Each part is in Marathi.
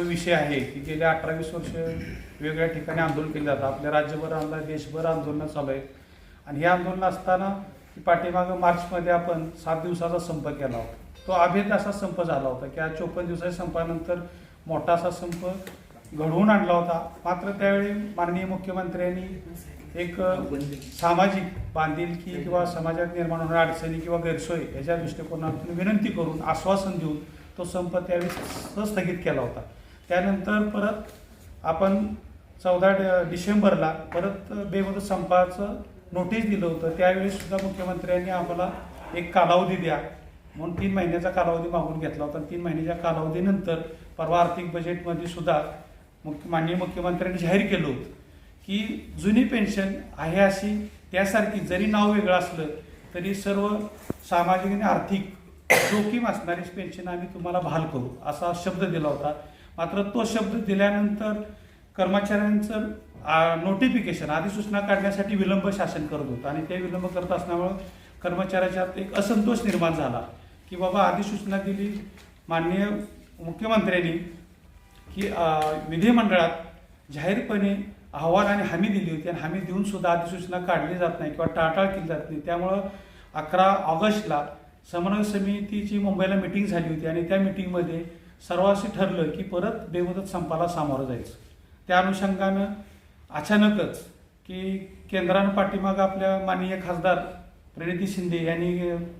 जो विषय आहे की गेले अठरा वीस वर्ष वेगवेगळ्या ठिकाणी आंदोलन केलं जातं आपल्या राज्यभर आंदोलन देशभर आंदोलनं चालू आहेत आणि हे आंदोलन असताना की पाठीमागं मार्चमध्ये आपण सात दिवसाचा संप केला होता. तो अभेद असा संप झाला होता की आज चोपन्न दिवसाच्या संपानंतर मोठा असा संप घडवून आणला होता. मात्र त्यावेळी माननीय मुख्यमंत्र्यांनी एक सामाजिक बांधिलकी किंवा समाजात निर्माण होणाऱ्या अडचणी किंवा गैरसोय याच्या दृष्टिकोनातून विनंती करून आश्वासन देऊन तो संप त्यावेळी स्थगित केला होता. त्यानंतर परत आपण चौदा डिसेंबरला परत बेमुदत संपाचं नोटीस दिलं होतं. त्यावेळी सुद्धा मुख्यमंत्र्यांनी आम्हाला एक कालावधी द्या. म्हणून तीन महिन्याचा कालावधी मागून घेतला होता. तीन महिन्याच्या कालावधीनंतर परवा आर्थिक बजेटमध्ये सुद्धा मुख्य माननीय मुख्यमंत्र्यांनी जाहीर केलं होतं की जुनी पेन्शन आहे अशी त्यासारखी जरी नाव वेगळं असलं तरी सर्व सामाजिक आणि आर्थिक जोखीम असणारी पेन्शन आम्ही तुम्हाला बहाल करू असा शब्द दिला होता. मात्र तो शब्द दिल्यानंतर कर्मचाऱ्यांचं नोटिफिकेशन अधिसूचना काढण्यासाठी विलंब शासन करत होतं. आणि ते विलंब करत असल्यामुळं कर्मचाऱ्याच्यात एक असंतोष निर्माण झाला की बाबा अधिसूचना दिली माननीय मुख्यमंत्र्यांनी की विधिमंडळात जाहीरपणे अहवाल आणि हमी दिली होती. आणि हमी देऊन सुद्धा अधिसूचना काढली जात नाही किंवा टाळटाळ केली जात नाही. त्यामुळं अकरा ऑगस्टला समन्वय समितीची मुंबईला मिटिंग झाली होती. आणि त्या मिटिंगमध्ये सर्वांशी ठरलं की परत बेमुदत संपाला सामोरं जायचं. त्या अनुषंगानं अचानकच की केंद्रानं पाठीमागं आपल्या माननीय खासदार प्रणिती शिंदे यांनी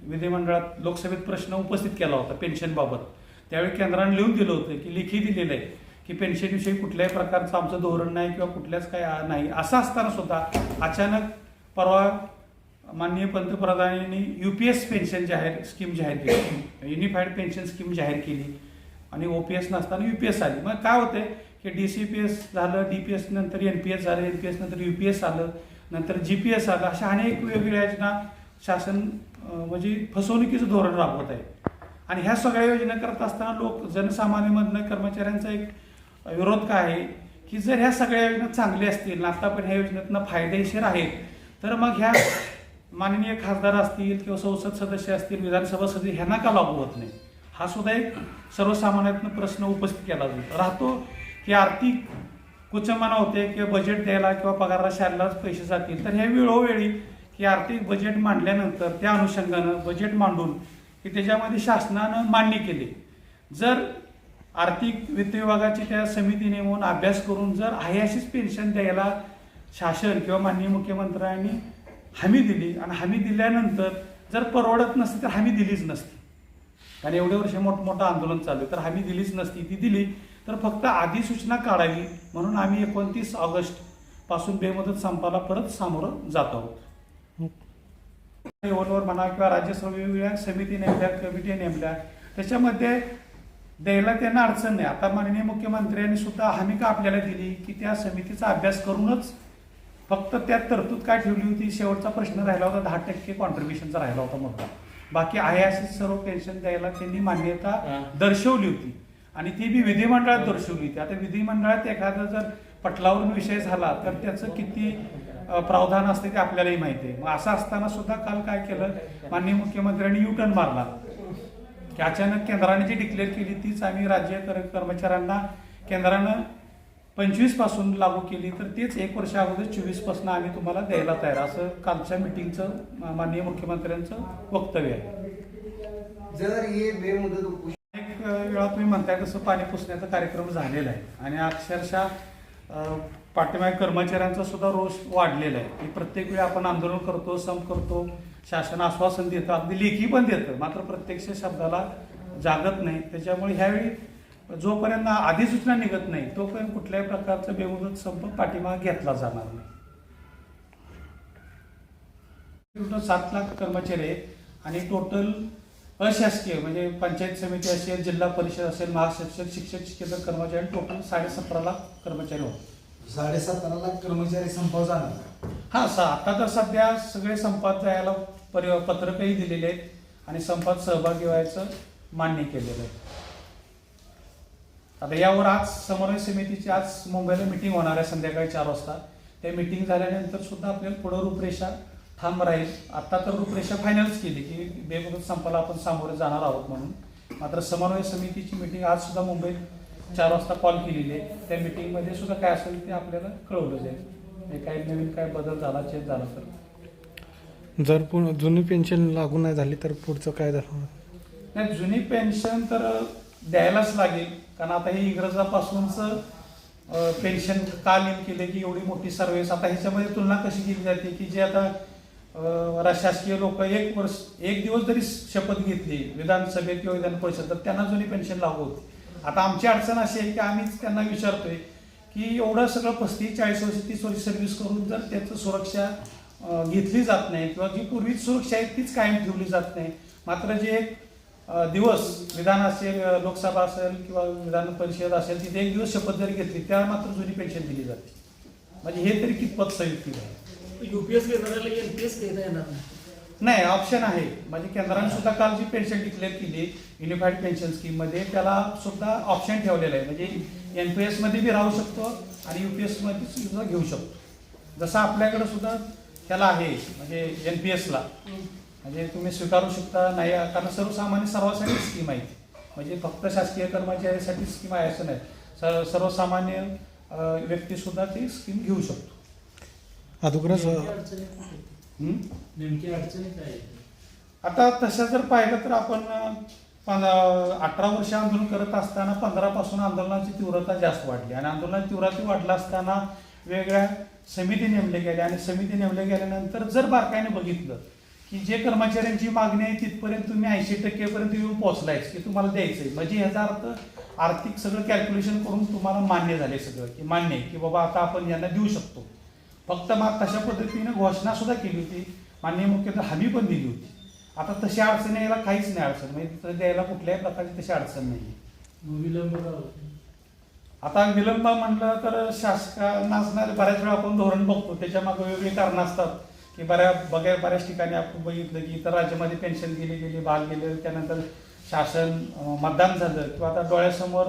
विधिमंडळात लोकसभेत प्रश्न उपस्थित केला होता पेन्शनबाबत. त्यावेळी केंद्रानं लिहून दिलं होतं की लेखी दिलेलं आहे की पेन्शनविषयी कुठल्याही प्रकारचं आमचं धोरण नाही किंवा कुठल्याच काही नाही. असं असताना सुद्धा अचानक परवा माननीय पंतप्रधानांनी यू पी एस पेन्शन जाहीर स्कीम जाहीर केली. युनिफाईड पेन्शन स्कीम जाहीर केली. आणि ओ पी एस नसताना यू पी एस आली. मग काय होते की डी सी पी एस झालं डी पी एस नंतर एन पी एस झालं एन पी एस नंतर यू पी एस आलं नंतर जी पी एस आलं अशा अनेक वेगवेगळ्या योजना शासन म्हणजे फसवणुकीचं धोरण राबवत आहे. आणि ह्या सगळ्या योजना करत असताना लोक जनसामान्यमधनं कर्मचाऱ्यांचा एक विरोध काय आहे? की जर ह्या सगळ्या योजना चांगल्या असतील आता पण ह्या योजनेतनं फायदेशीर आहेत तर मग ह्या माननीय खासदार असतील किंवा संसद सदस्य असतील विधानसभा सदस्य ह्यांना का लागू होत नाही? हा सुद्धा एक सर्वसामान्यातनं प्रश्न उपस्थित केला जातो. राहतो की आर्थिक कुचंबना होते किंवा बजेट द्यायला किंवा पगाराला शाळेलाच पैसे जातील. तर हे वेळोवेळी की आर्थिक बजेट मांडल्यानंतर त्या अनुषंगानं बजेट मांडून की त्याच्यामध्ये शासनानं मान्य केले. जर आर्थिक वित्त विभागाची त्या समितीने म्हणून अभ्यास करून जर आहे अशीच पेन्शन द्यायला शासन किंवा माननीय मुख्यमंत्र्यांनी हमी दिली आणि हमी दिल्यानंतर जर परवडत नसते तर हमी दिलीच नसती. आणि एवढे वर्ष मोठमोठं आंदोलन चालू तर हमी दिलीच नसती ती दिली. तर फक्त अधिसूचना काढावी म्हणून आम्ही एकोणतीस ऑगस्टपासून बेमुदत संपाला परत सामोरं जात आहोत. लेवलवर म्हणा किंवा राज्य वेगवेगळ्या समिती नेमल्या कमिटी नेमल्या त्याच्यामध्ये द्यायला त्यांना अडचण नाही. आता माननीय मुख्यमंत्र्यांनी सुद्धा हमी का आपल्याला दिली की त्या समितीचा अभ्यास करूनच फक्त त्यात तरतूद काय ठेवली होती? शेवटचा प्रश्न राहिला होता दहा टक्के कॉन्ट्रीब्युशनचा राहिला होता मुद्दा. बाकी आहे अशी सर्व पेन्शन द्यायला त्यांनी मान्यता दर्शवली होती. आणि ती बी विधिमंडळात दर्शवली होती. आता विधिमंडळात एखादा जर पटलावरून विषय झाला तर त्याचं किती प्रावधान असते ते आपल्यालाही माहिती आहे. मग असं असताना सुद्धा काल काय केलं? माननीय मुख्यमंत्र्यांनी युटर्न मारला. की अचानक केंद्राने जी डिक्लेअर केली तीच आम्ही राज्य कर- कर्मचाऱ्यांना केंद्रानं पंचवीसपासून लागू केली तर तेच एक वर्ष अगोदर चोवीसपासून आम्ही तुम्हाला द्यायला तयार असं कालच्या मिटिंगचं माननीय मुख्यमंत्र्यांचं वक्तव्य आहे. जर हे बेमुदत एक वेळा तुम्ही म्हणताय तसं पाणी पुसण्याचा कार्यक्रम झालेला आहे. आणि अक्षरशः पाठीमागे कर्मचाऱ्यांचा सुद्धा रोष वाढलेला आहे. की प्रत्येक वेळी आपण आंदोलन करतो संप करतो शासन आश्वासन देतं अगदी लेखी पण देतं. मात्र प्रत्यक्ष शब्दाला जागत नाही. त्याच्यामुळे ह्यावेळी जोपर्यंत अधिसूचना निघत नाही तोपर्यंत कुठल्याही प्रकारचा बेमुदत संप पाठीमागे घेतला जाणार नाही. सात लाख कर्मचारी आहेत आणि टोटल अशासकीय म्हणजे पंचायत समिती असेल जिल्हा परिषद असेल महाशिक्षक शिक्षक शिक्षक कर्मचारी टोटल साडेसतरा लाख कर्मचारी होते. साडेसतरा लाख कर्मचारी संपाव जाणार. हा स आता तर सध्या सगळे संपात जायला परि पत्रकही दिलेले आहेत आणि संपात सहभागी व्हायचं मान्य केलेलं आहे. आता यावर आज समन्वय समितीची आज मुंबईला मिटिंग होणार आहे संध्याकाळी चार वाजता. त्या मिटिंग झाल्यानंतर सुद्धा आपल्याला पुढं रूपरेषा ठाम राहील आता तर रूपरेषा फायनलच केली की बेमुदत संपाला आपण सामोरे जाणार आहोत म्हणून. मात्र समन्वय समितीची मिटिंग आज सुद्धा मुंबईत चार वाजता कॉल केलेली आहे. त्या मिटिंगमध्ये सुद्धा काय असेल ते आपल्याला कळवलं जाईल. म्हणजे काही नवीन काय बदल झाला चेंज झाला तर. जर पुन जुनी पेन्शन लागू नाही झाली तर पुढचं काय झालं? नाही जुनी पेन्शन तर द्यायलाच लागेल. कारण आता हे इंग्रजापासूनच पेन्शन का लिंक केले की एवढी मोठी सर्व्हिस. आता ह्याच्यामध्ये तुलना कशी केली जाते की जे आता शासकीय लोक एक वर्ष एक दिवस जरी शपथ घेतली विधानसभेत किंवा विधान परिषद तर त्यांना जुनी पेन्शन लागू होती. आता आमची अडचण अशी आहे की आम्हीच त्यांना विचारतोय की एवढं सगळं पस्तीस चाळीस वर्ष तीस वर्ष सर्व्हिस करून जर त्याचं सुरक्षा घेतली जात नाही किंवा जी पूर्वीच सुरक्षा आहे तीच कायम ठेवली जात नाही मात्र जे एक दिवस विधान असेल लोकसभा असेल किंवा विधान परिषद असेल तिथे एक दिवस शपथ जरी घेतली त्या मात्र जुनी पेन्शन दिली जाते. म्हणजे हे तरी कितपत संयुक्तिक आहे? युपीएस घेणाऱ्याला एनपीएस घेता येणार नाही. नाही ऑप्शन आहे. म्हणजे केंद्राने सुद्धा काल जी पेन्शन डिक्लेअर केली युनिफाईड पेन्शन स्कीममध्ये त्याला सुद्धा ऑप्शन ठेवलेलं आहे. म्हणजे एनपीएसमध्ये बी राहू शकतो आणि युपीएसमध्ये सुद्धा घेऊ शकतो. जसं आपल्याकडे सुद्धा त्याला आहे म्हणजे एनपीएस ला. म्हणजे तुम्ही स्वीकारू शकता नाही कारण सर्वसामान्य सर्वांसाठी स्कीम आहे. म्हणजे फक्त शासकीय कर्मचाऱ्यासाठी स्कीम आहे असं नाही. स- सर्वसामान्य व्यक्ती सुद्धा ती स्कीम घेऊ शकतो. अगोदरच नेमकी अडचणी काय? आता तसं जर पाहिलं तर आपण अठरा वर्ष आंदोलन करत असताना पंधरापासून आंदोलनाची तीव्रता जास्त वाढली. आणि आंदोलनाची तीव्रता वाढला असताना वेगळ्या समिती नेमल्या गेल्या. आणि समिती नेमल्या गेल्यानंतर जर बारकाईने बघितलं की जे कर्मचाऱ्यांची मागणी आहे तिथपर्यंत तुम्ही ऐंशी टक्केपर्यंत येऊन पोहोचलायच की तुम्हाला द्यायचंय. म्हणजे ह्याचा अर्थ आर्थिक सगळं कॅल्क्युलेशन करून तुम्हाला मान्य झाले सगळं की मान्य आहे की बाबा आता आपण यांना देऊ शकतो. फक्त मग तशा पद्धतीने घोषणा सुद्धा केली होती. माननीय मुख्यमंत्री हमी पण दिली होती. आता तशी अडचण यायला काहीच नाही अडचण. म्हणजे द्यायला कुठल्याही प्रकारची तशी अडचण नाही. विलंब? आता विलंब म्हणलं तर शासनाचं बऱ्याच वेळा आपण धोरण बघतो. त्याच्यामागे वेगळी कारणं असतात. की बऱ्या बघा बऱ्याच ठिकाणी आपण बघितलं की इतर राज्यामध्ये पेन्शन दिली गेली भाग गेले त्यानंतर शासन मतदान झालं. किंवा आता डोळ्यासमोर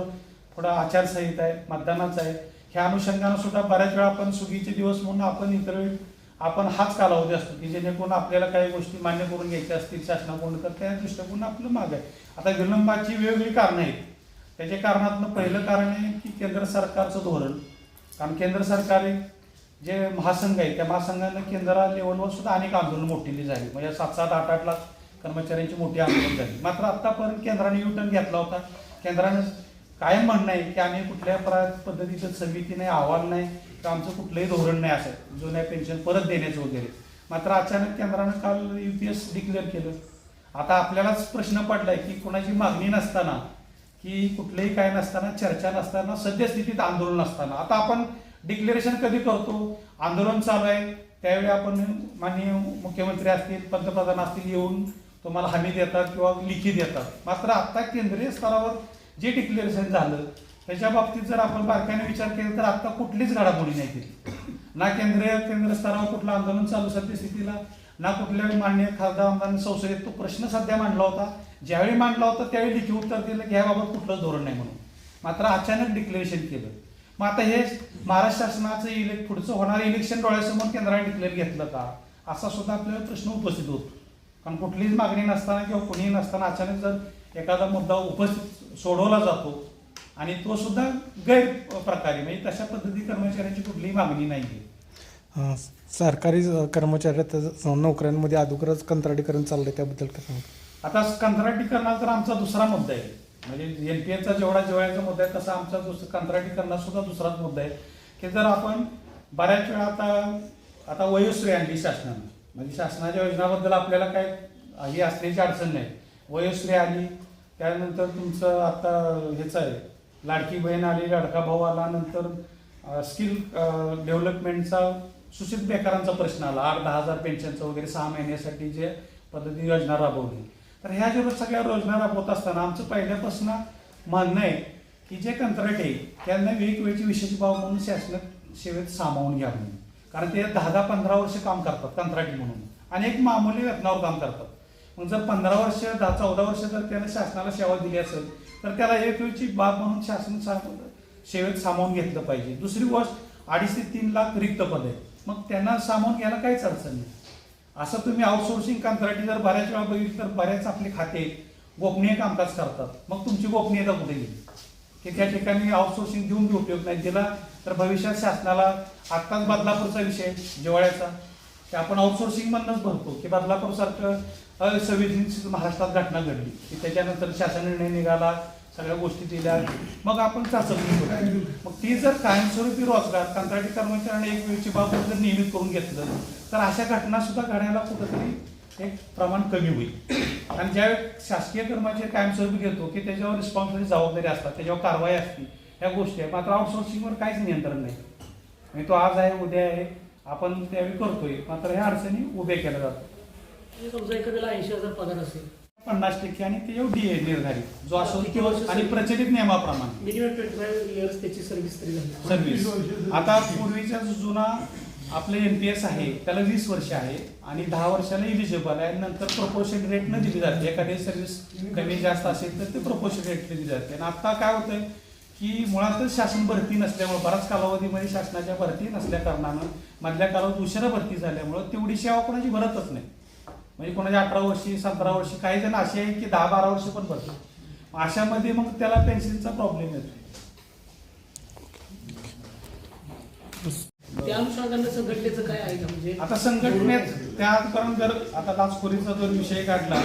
थोडं आचारसंहिता आहे मतदानाचं आहे. ह्या अनुषंगानं सुद्धा बऱ्याच वेळा आपण सुगीचे दिवस म्हणून आपण इतर वेळी आपण हाच कालावधी असतो की जेणेकरून आपल्याला काही गोष्टी मान्य करून घ्यायच्या असतील शासनाकडून तर त्या दृष्टिकोन आपलं माग आहे. आता विलंबाची वेगवेगळी कारणं आहेत. त्याच्या कारणातनं पहिलं कारण आहे की केंद्र सरकारचं धोरण. कारण केंद्र सरकार जे महासंघ आहे त्या महासंघानं केंद्रा लेवलवर सुद्धा अनेक आंदोलन मोठी झाली. म्हणजे सात सात आठ आठ लाख कर्मचाऱ्यांची मोठी आंदोलन झाली. मात्र आतापर्यंत केंद्राने युटर्न घेतला होता. केंद्रानं कायम म्हणणं आहे की आम्ही कुठल्या पद्धतीचं समिती नाही अहवाल नाही किंवा आमचं कुठलंही धोरण नाही असं. जुन्या पेन्शन परत देण्याचं वगैरे. मात्र अचानक केंद्रानं काल यू पी एस डिक्लेअर केलं. आता आपल्यालाच प्रश्न पडलाय की कोणाची मागणी नसताना की कुठलेही काय नसताना चर्चा नसताना सद्यस्थितीत आंदोलन असताना आता आपण डिक्लेरेशन कधी करतो? आंदोलन चालू आहे. त्यावेळी आपण माननीय मुख्यमंत्री असतील पंतप्रधान असतील येऊन तुम्हाला हमी देतात किंवा लिखी देतात. मात्र आत्ता केंद्रीय स्तरावर जे डिक्लेरेशन झालं त्याच्या बाबतीत जर आपण बारकाईने विचार केला तर आत्ता कुठलीच घडामोडी नाही केली. ना केंद्रीय केंद्र स्तरावर कुठलं आंदोलन चालू सद्यस्थितीला ना कुठल्या मान्य खासदार आमदारांनी संसदेत तो प्रश्न सध्या मांडला होता. ज्यावेळी मांडला होता त्यावेळी लिखी उत्तर दिलं की ह्याबाबत कुठलंच धोरण नाही म्हणून. मात्र अचानक डिक्लेरेशन केलं. मग आता हे महाराष्ट्र शासनाचं इले पुढचं होणारं इलेक्शन डोळ्यासमोर केंद्राने डिक्लेअर घेतलं का? असा सुद्धा आपल्याला प्रश्न उपस्थित होतो. कारण कुठलीच मागणी नसताना किंवा कोणीही नसताना अचानक जर एखादा मुद्दा उपस्थित सोडवला जातो आणि तो सुद्धा गैर प्रकारे म्हणजे तशा पद्धती कर्मचाऱ्यांची कुठलीही मागणी नाही आहे सरकारी कर्मचाऱ्यात नोकऱ्यांमध्ये अगोदरच कंत्राटीकरण चाललंय त्याबद्दल काय सांगू आता कंत्राटीकरणाचा तर आमचा दुसरा मुद्दा आहे. म्हणजे एन पी एचा जेवढा जेवढ्याचा मुद्दा आहे तसा आमचा दुसरा कंत्राटीकरणात सुद्धा दुसराच मुद्दा आहे. की जर आपण बऱ्याच वेळा आता आता वयोश्री आणली शासनानं. म्हणजे शासनाच्या योजनाबद्दल आपल्याला काय ही असण्याची अडचण नाही. वयोश्री आली त्यानंतर तुमचं आता ह्याचं आहे. लाडकी बहीण आली लाडका भाऊ आला नंतर स्किल डेव्हलपमेंटचा सुशित बेकारांचा प्रश्न आला. आठ दहा हजार पेन्शनचं वगैरे सहा महिन्यासाठी जे पद्धती योजना राबवली. तर ह्या ज्या सगळ्या योजना राबवत असताना आमचं पहिल्यापासून म्हणणं आहे की जे कंत्राट आहे त्यांना वेगवेगळी विशेष भाव म्हणून शासन सेवेत सामावून घ्या म्हणून. कारण ते दहा दहा पंधरा वर्ष काम करतात कंत्राटी म्हणून. आणि एक मामूली वेतनावर काम करतात. मग जर पंधरा वर्ष दहा चौदा वर्ष जर त्याला शासनाला सेवा दिली असेल तर त्याला एक वेळची बाब म्हणून शासन सेवेत सामावून घेतलं पाहिजे. दुसरी गोष्ट अडीच ते तीन लाख रिक्त पद. आहे मग त्यांना सामावून घ्यायला काहीच अडचण नाही. असं तुम्ही आउटसोर्सिंग कंत्राटी जर बऱ्याच वेळा बघितली तर बऱ्याच आपले खाते गोपनीय कामकाज करतात. मग तुमची गोपनीयता कुठे गेली? की त्या ठिकाणी आउटसोर्सिंग देऊन बी उपयोग नाही. दिला तर भविष्यात शासनाला आत्ताच बदलापूरचा विषय जिवाळ्याचा की आपण आउटसोर्सिंगमधनच भरतो. की बदलापूर सारखं असंवेदनशील महाराष्ट्रात घटना घडली. की त्याच्यानंतर शासन निर्णय निघाला सगळ्या गोष्टी दिल्या. मग आपण चाचपणी करू. मग ती जर कायमस्वरूपी रोजगार कंत्राटी कर्मचाऱ्यांनी एक वेळची बाब जर नियमित करून घेतलं तर अशा घटना सुद्धा घडायला कुठंतरी एक प्रमाण कमी होईल. आणि ज्यावेळी शासकीय कर्मचारी कायमस्वरूपी घेतो की त्याच्यावर रिस्पॉन्सिबिलिटी जबाबदारी असतात त्याच्यावर कारवाई असते ह्या गोष्टी आहेत. मात्र आउटसोर्सिंगवर काहीच नियंत्रण नाही. म्हणजे तो आज आहे उद्या आहे आपण त्यावेळी करतोय. मात्र ह्या अडचणी उभ्या केल्या जातात. म्हणजे समजा एखाद्याला ऐंशी हजार पगार असेल. पन्नास टक्के आणि त्याच्यावर डी ए निर्धारित. जो असो किंवा आणि प्रचलित नियमाप्रमाणे. सर्व्हिस तरी झाली. सर्व्हिस आता पूर्वीचा जो जुना आपलं एन पी एस आहे त्याला वीस वर्ष आहे आणि दहा वर्षाला इलिजिबल आहे आणि नंतर रेट रेटनं दिली जाते. एखादी सर्व्हिस कमी जास्त असेल तर ते प्रपोर्शन रेट दिली जाते. आणि आता काय होतंय की मुळातच शासन भरती नसल्यामुळे बराच कालावधीमध्ये शासनाच्या भरती नसल्या कारणानं मधल्या कालावधीत उशिरा भरती झाल्यामुळं तेवढी सेवा कोणाची भरतच नाही. म्हणजे कोणाची अठरा वर्षी सतरा वर्षी काही जण असे आहे की दहा बारा वर्ष पण भरतात. अशामध्ये मग त्याला पेन्शनचा प्रॉब्लेम येतो त्या अनुषंगानं संघटनेचं काय आहे का? म्हणजे आता संघटनेत त्या जर आता लाचखोरीचा जर विषय काढला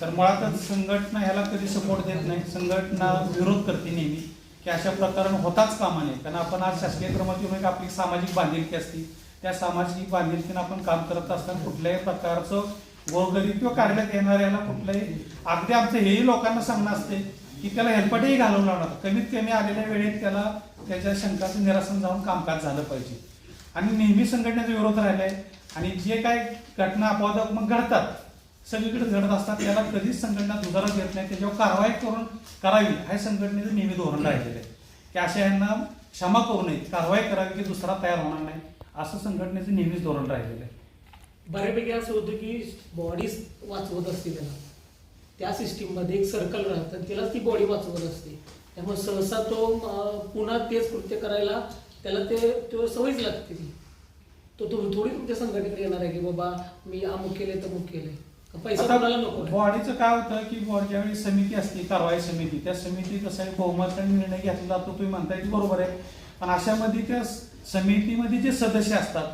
तर मुळातच संघटना ह्याला कधी सपोर्ट देत नाही. संघटना विरोध करते नेहमी की अशा प्रकरण होताच कामा नये. कारण आपण आज शासकीय क्रमांक एक आपली सामाजिक बांधिलकी असते. त्या सामाजिक बांधिलकीनं आपण काम करत असताना कुठल्याही प्रकारचं गोरगरीब किंवा कार्यालयात येणाऱ्याला कुठल्याही अगदी आमचं हेही लोकांना सांगणं असते की त्याला हेल्पटही घालून लावणार कमीत कमी आलेल्या वेळेत त्याला त्याच्या शंकाचं निरासन जाऊन कामकाज झालं पाहिजे. आणि नेहमी संघटनेचा विरोध राहिलाय. आणि जे काय घटना अपवादक मग घडतात सगळीकडे घडत असतात त्याला कधीच संघटना दुधारात देत नाही. त्याच्यावर कारवाई करून करावी हे संघटनेचं नेहमी धोरण राहिलेलं आहे. की अशा यांना क्षमा करू नये कारवाई करावी की दुसरा तयार होणार नाही असं संघटनेचं नेहमीच धोरण राहिलेलं आहे. बऱ्यापैकी असं होतं की बॉडीज वाचवत असते त्याला त्या सिस्टीममध्ये एक सर्कल राहतं त्यालाच ती बॉडी वाचवत असते. त्यामुळे सहसा तो पुन्हा तेच कृत्य करायला त्याला ते तो सवयच लागते ती तो तो थोडी तुमच्या संघटनेकडे येणार आहे की बाबा मी अमुक केले तमुक केले पैसा आता कोणाला नको आहे? बॉडीचं काय होतं की बॉडी ज्यावेळी समिती असते कारवाई समिती. त्या समिती कसं आहे बहुमताने निर्णय घेतला जातो तुम्ही म्हणताय की बरोबर आहे. पण अशामध्ये त्या समितीमध्ये जे सदस्य असतात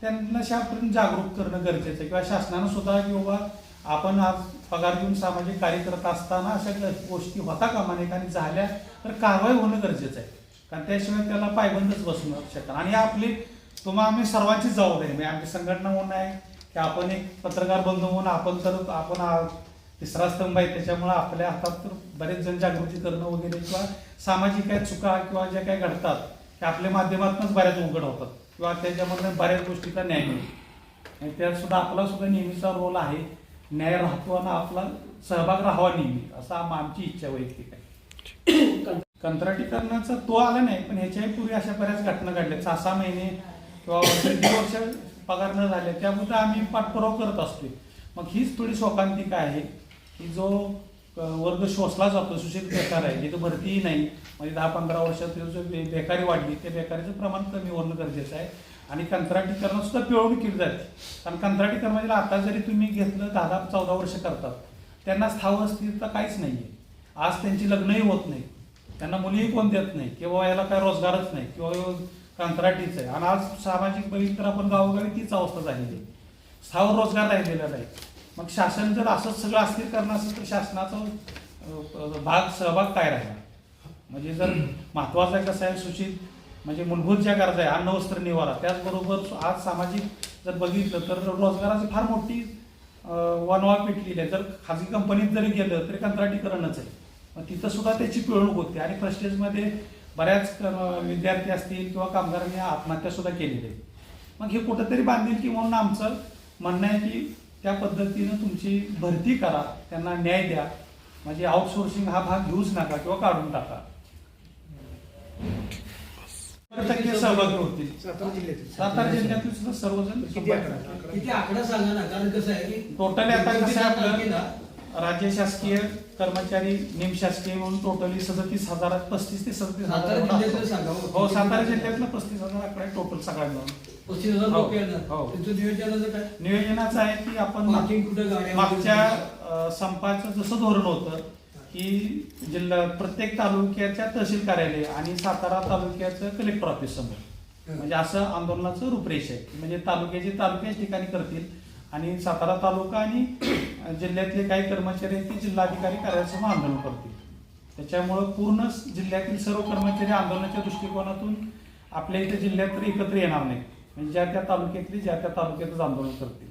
त्यांना शापर्यंत जागरूक करणं गरजेचं आहे. किंवा शासनानं सुद्धा की बाबा आपण आज पगार देऊन सामाजिक कार्य करत असताना अशा ग- गोष्टी होता कामा नयेत आणि झाल्या तर कारवाई होणं गरजेचं आहे. कारण त्याशिवाय त्याला पायबंदच बसणं शकतात आणि आपली तुम्हा आम्ही सर्वांची जबाबदारी म्हणजे आमची संघटना म्हणून आहे की आपण एक पत्रकार बंधू म्हणून आपण तर आपण तिसरा स्तंभ आहे. त्याच्यामुळे आपल्या हातात तर बरेच जनजागृती करणं वगैरे किंवा सामाजिक काही चुका किंवा ज्या काही घडतात त्या आपल्या माध्यमातूनच बऱ्याच उघड होतात. किंवा त्याच्यामधून बऱ्याच गोष्टीचा न्याय मिळतो. आणि त्यात सुद्धा आपला सुद्धा नेहमीचा रोल आहे. न्याय राहतो आणि आपला सहभाग राहावा नेहमी. असा आमची इच्छा वैयक्तिक आहे. कंत्राटीकरणाचा तो आला नाही पण ह्याच्याही पूर्वी अशा बऱ्याच घटना घडल्या. सहा सहा महिने किंवा दीड वर्ष पगार न झाले त्यामुळे आम्ही पाठपुरावा करत असतोय. मग हीच थोडी शोकांतिका आहे? की जो वर्ग शोषला जातो सुशील बेकार आहे जिथं भरतीही नाही म्हणजे दहा पंधरा वर्षात जो बे- बेकारी वाढली त्या बेकारीचं प्रमाण कमी होणं गरजेचं आहे. आणि कंत्राटीकरण सुद्धा पिळवणूक केली जाते. कारण कंत्राटीकरण म्हणजे आता जरी तुम्ही घेतलं दहा दहा चौदा वर्ष करतात त्यांना स्थावर स्थिरता काहीच नाही आहे आज त्यांची लग्नही होत नाही. त्यांना मुलीही कोण देत नाही किंवा याला काय रोजगारच नाही किंवा कंत्राटीच आहे. आणि आज सामाजिक बघितलं आपण गावोगावी तीच अवस्था झालेली आहे. स्थावर रोजगार राहिलेला नाही. मग शासन जर असंच सगळं अस्थिर करणार असेल तर शासनाचा भाग सहभाग काय राहिला? म्हणजे जर महत्वाचं आहे कसं आहे सूचित म्हणजे मूलभूत ज्या गरजा आहे अन्न वस्त्र निवारा त्याचबरोबर आज सामाजिक जर बघितलं तर रोजगाराची फार मोठी वनवा पेटलेली आहे. जर खाजगी कंपनीत जरी गेलं तरी कंत्राटीकरणच आहे. मग तिथं सुद्धा त्याची पिळवणूक होते. आणि प्रेस्टेजमध्ये बऱ्याच विद्यार्थी असतील किंवा कामगारांनी आत्महत्या सुद्धा केलेली आहे. मग हे कुठंतरी बांधील की म्हणून आमचं म्हणणं आहे की त्या पद्धतीनं तुमची भरती करा त्यांना न्याय द्या. म्हणजे आउटसोर्सिंग हा भाग घेऊच नका किंवा काढून टाका. टक्के सहभागी होतील. सातारा जिल्ह्यातील. सुद्धा सर्वजण संपर्क करा. किती आकडा सांगा ना कारण कसं आहे की टोटली आता कसं आहे आपलं? राज्य शासकीय कर्मचारी निमशासकीय म्हणून टोटली सदतीस हजार पस्तीस ते सदतीस सातारा हजार जिल्ह्यातलं सांगा हो. हो सातारा जिल्ह्यातलं पस्तीस हजार आकडा टोटल सगळ्या मिळून पस्तीस हजार हो, येणार. हो. त्यांचं नियोजनाचं काय? नियोजनाचं आहे की आपण कुठं गाड्या मागच्या अ, संपाचं जसं धोरण होतं की जिल्हा प्रत्येक तालुक्याच्या तहसील कार्यालय आणि सातारा तालुक्याचं कलेक्टर ऑफिस समोर. म्हणजे असं आंदोलनाचं रूपरेष आहे. म्हणजे तालुक्याचे तालुक्याच ठिकाणी करतील आणि सातारा तालुका आणि जिल्ह्यातले काही कर्मचारी आहेत ते जिल्हाधिकारी कार्यालयासमोर आंदोलन करतील. त्याच्यामुळं पूर्ण जिल्ह्यातील सर्व कर्मचारी आंदोलनाच्या दृष्टिकोनातून आपल्या इथे जिल्ह्यात तर एकत्र येणार नाही म्हणजे ज्या त्या तालुक्यातली ज्या त्या तालुक्यातच आंदोलन करतील.